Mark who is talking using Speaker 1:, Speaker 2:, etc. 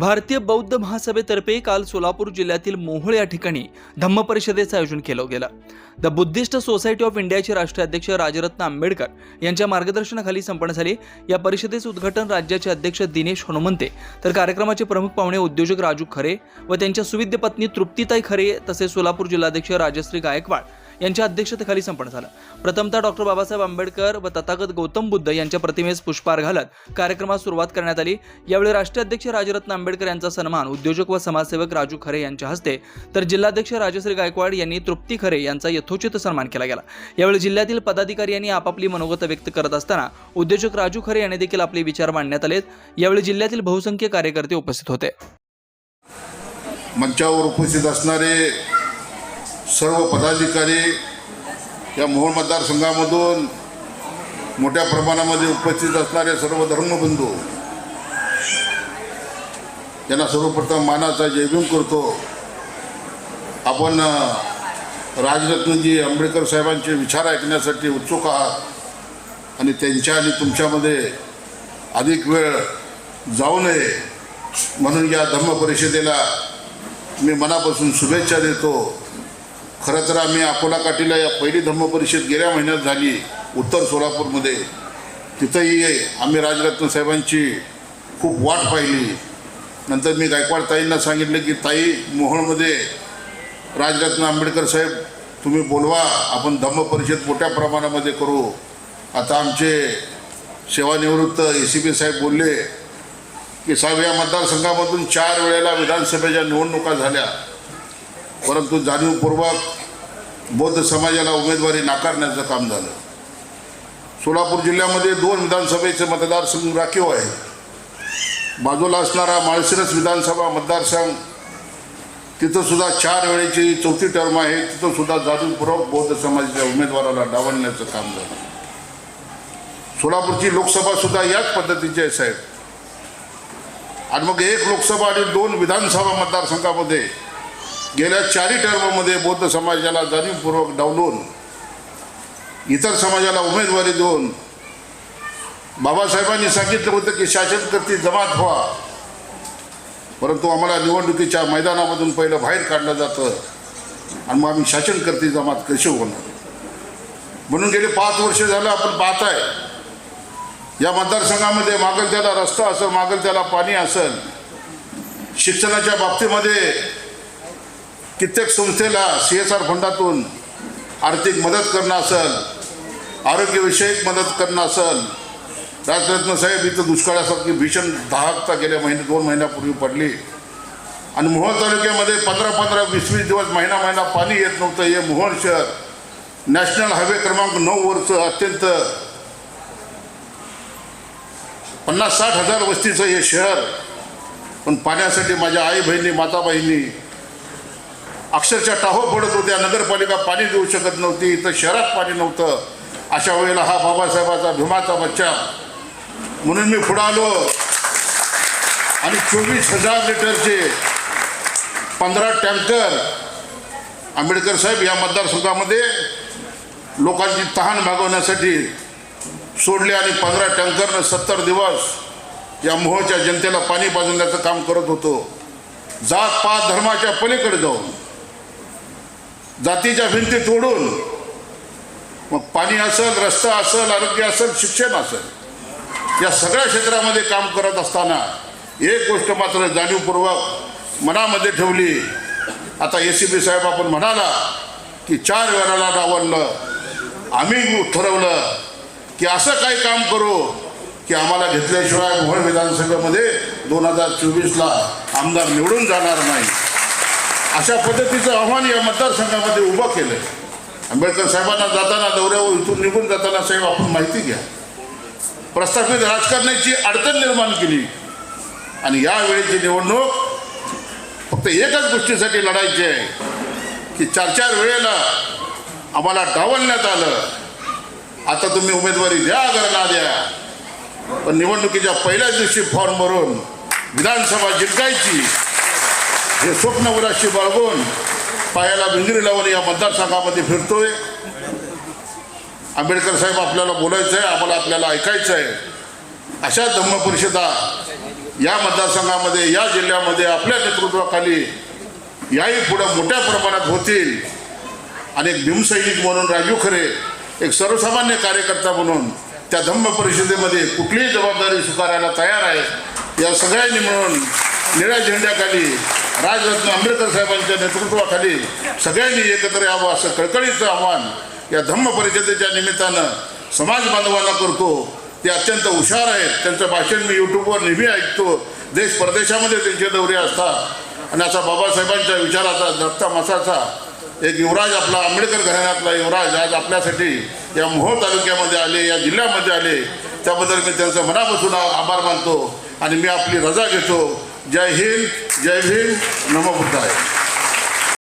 Speaker 1: भारतीय बौद्ध महासभेतर्फे काल सोलापूर जिल्ह्यातील मोहोळ या ठिकाणी धम्म परिषदेचं आयोजन केलं गेलं. द बुद्धिस्ट सोसायटी ऑफ इंडियाचे राष्ट्रीय अध्यक्ष राजरत्न आंबेडकर यांच्या मार्गदर्शनाखाली संपन्न झाले. या परिषदेचं उद्घाटन राज्याचे अध्यक्ष दिनेश हनुमंते तर कार्यक्रमाचे प्रमुख पाहुणे उद्योजक राजू खरे व त्यांच्या सुविद्य पत्नी तृप्तीताई खरे तसेच सोलापूर जिल्हाध्यक्ष राजश्री गायकवाड यांच्या अध्यक्षतेखाली संपन्न झालं. प्रथमतः डॉक्टर बाबासाहेब आंबेडकर व तथागत गौतम बुद्ध यांच्या प्रतिमेस पुष्पहार घालत कार्यक्रमास सुरुवात करण्यात आली. यावेळी राष्ट्रीय अध्यक्ष राजरत्न आंबेडकर यांचा सन्मान उद्योजक व समाजसेवक राजू खरे यांच्या हस्ते तर जिल्हाध्यक्ष राजश्री गायकवाड यांनी तृप्ती खरे यांचा यथोचित सन्मान केला गेला. यावेळी जिल्ह्यातील पदाधिकारी यांनी आपापली मनोगत व्यक्त करत असताना उद्योजक राजू खरे यांनी देखील आपले विचार मांडण्यात आलेत. यावेळी जिल्ह्यातील बहुसंख्य कार्यकर्ते उपस्थित होते.
Speaker 2: मंचावर उपस्थित असणारे सर्व पदाधिकारी या मोहोळ मतदारसंघामधून मोठ्या प्रमाणामध्ये उपस्थित असणारे सर्व धर्मबंधू यांना सर्वप्रथम मानाचा जयभीम करतो. आपण राजरत्नजी आंबेडकर साहेबांचे विचार ऐकण्यासाठी उत्सुक आहात आणि त्यांच्या आणि तुमच्यामध्ये अधिक वेळ जाऊ नये म्हणून या धम्म परिषदेला मी मनापासून शुभेच्छा देतो. खरं तर आम्ही अकोला काठीला या पहिली धम्म परिषद गेल्या महिन्यात झाली उत्तर सोलापूरमध्ये. तिथंही आम्ही राजरत्न साहेबांची खूप वाट पाहिली. नंतर मी गायकवाड ताईंना सांगितलं की ताई मोहळमध्ये राजरत्न आंबेडकर साहेब तुम्ही बोलवा आपण धम्म परिषद मोठ्या प्रमाणामध्ये करू. आता आमचे सेवानिवृत्त ए सी पी साहेब बोलले की साहेब या मतदारसंघामधून चार वेळेला विधानसभेच्या निवडणुका झाल्या. परंतु जाणीवपूर्वक बौद्ध समाजाला उमेदवारी नाकारण्याचं काम झालं. सोलापूर जिल्ह्यामध्ये दोन विधानसभेचे मतदारसंघ राखीव आहे बाजूला असणारा माळशिरस विधानसभा मतदारसंघ तिथंसुद्धा चार वेळेची चौथी टर्म आहे. तिथंसुद्धा जाणीवपूर्वक बौद्ध समाजाच्या उमेदवाराला डावलण्याचं काम झालं. सोलापूरची लोकसभासुद्धा याच पद्धतीची आहे साहेब. आणि मग एक लोकसभा आणि दोन विधानसभा मतदारसंघामध्ये गेल्या चारही टर्ममध्ये बौद्ध समाजाला जाणीवपूर्वक डावलून इतर समाजाला उमेदवारी देऊन बाबासाहेबांनी सांगितलं होतं की शासनकर्ती जमात व्हा. परंतु आम्हाला निवडणुकीच्या मैदानामधून पहिलं बाहेर काढलं जातं आणि मग आम्ही शासनकर्ती जमात कशी होणार? म्हणून गेले पाच वर्ष झालं आपण पाहताय. या मतदारसंघामध्ये मागल त्याला रस्ता असेल मागल त्याला पाणी असेल शिक्षणाच्या बाबतीमध्ये कित्येक संस्थेला सी एस आर फंडातून आर्थिक मदत करणं असेल आरोग्यविषयक मदत करणं असेल राजरत्न साहेब इथं दुष्काळासारखी भीषण दहाकता गेल्या महिने दोन महिन्यापूर्वी पडली. आणि मोहोळ तालुक्यामध्ये पंधरा पंधरा वीस वीस दिवस महिना महिना पाणी येत नव्हतं. हे मोहोळ शहर नॅशनल हायवे क्रमांक नऊवरचं अत्यंत पन्नास साठ हजार वस्तीचं हे शहर. पण पाण्यासाठी माझ्या आई बहिणी माता बहिणी अक्षरशः टाहो पडत होत्या नगरपालिका पाणी देऊ शकत नव्हती. इथं शहरात पाणी नव्हतं. अशा वेळेला हा बाबासाहेबाचा भीमाचा बच्चा. म्हणून मी पुढं आलो. आणि चोवीस हजार लिटरचे पंधरा टँकर आंबेडकर साहेब या मतदारसंघामध्ये लोकांची तहान भागवण्यासाठी सोडले आणि पंधरा टँकरनं सत्तर दिवस या मोहच्या जनतेला पाणी पाजवण्याचं काम करत होतो. जात पात धर्माच्या पलीकडे जाऊन जातीच्या भिंती तोडून मग पाणी असेल रस्ता असेल आरोग्य असेल शिक्षण असेल या सगळ्या क्षेत्रामध्ये काम करत असताना एक गोष्ट मात्र जाणीवपूर्वक मनामध्ये ठेवली. आता ए सी बी साहेब आपण म्हणाला की चार वेळाला डावललं आम्ही ठरवलं की असं काही काम करू की आम्हाला घेतल्याशिवाय मोहोळ विधानसभेमध्ये दोन हजार चोवीसला आमदार निवडून जाणार नाही. अशा पद्धतीचं आव्हान या मतदारसंघामध्ये उभं केलं आहे आंबेडकर साहेबांना जाताना दौऱ्यावर इथून निघून जाताना साहेब आपण माहिती घ्या. प्रस्थापित राजकारणाची अडचण निर्माण केली. आणि यावेळेची निवडणूक फक्त एकच गोष्टीसाठी लढायची आहे की चार चार वेळेला आम्हाला डावलण्यात आलं. आता तुम्ही उमेदवारी द्या अगर ना द्या. पण निवडणुकीच्या पहिल्याच दिवशी फॉर्म भरून विधानसभा जिंकायची. हे स्वप्न उराशी बाळगून पायाला भिंगरी लावून या मतदारसंघामध्ये फिरतोय. आंबेडकर साहेब आपल्याला बोलायचं आहे आम्हाला आपल्याला ऐकायचं आहे अशा धम्म परिषदा या मतदारसंघामध्ये या जिल्ह्यामध्ये आपल्या नेतृत्वाखाली याही पुढं मोठ्या प्रमाणात होतील. आणि एक भीमसैनिक म्हणून राजू खरे एक सर्वसामान्य कार्यकर्ता म्हणून त्या धम्म परिषदेमध्ये कुठलीही जबाबदारी स्वीकारायला तयार आहे. या सगळ्यांनी मिळून निळ्या झेंड्याखाली राजरत्न आंबेडकर साहेबांच्या नेतृत्वाखाली सगळ्यांनी एकत्र यावं असं कळकळीचं आव्हान या धम्म परिषदेच्या निमित्तानं समाज बांधवांना करतो. ते अत्यंत हुशार आहेत. त्यांचं भाषण मी यूट्यूबवर नेहमी ऐकतो. देश परदेशामध्ये त्यांचे दौरे असतात. आणि असा बाबासाहेबांच्या विचाराचा दत्ता मसाचा एक युवराज आपला आंबेडकर घराण्यातला युवराज आज आपल्यासाठी या मोहोळ तालुक्यामध्ये आले या जिल्ह्यामध्ये आले. त्याबद्दल मी त्यांचं मनापासून आभार मानतो. आणि मी आपली रजा घेतो. जय हिंद जय भीम नमो बुद्धाय।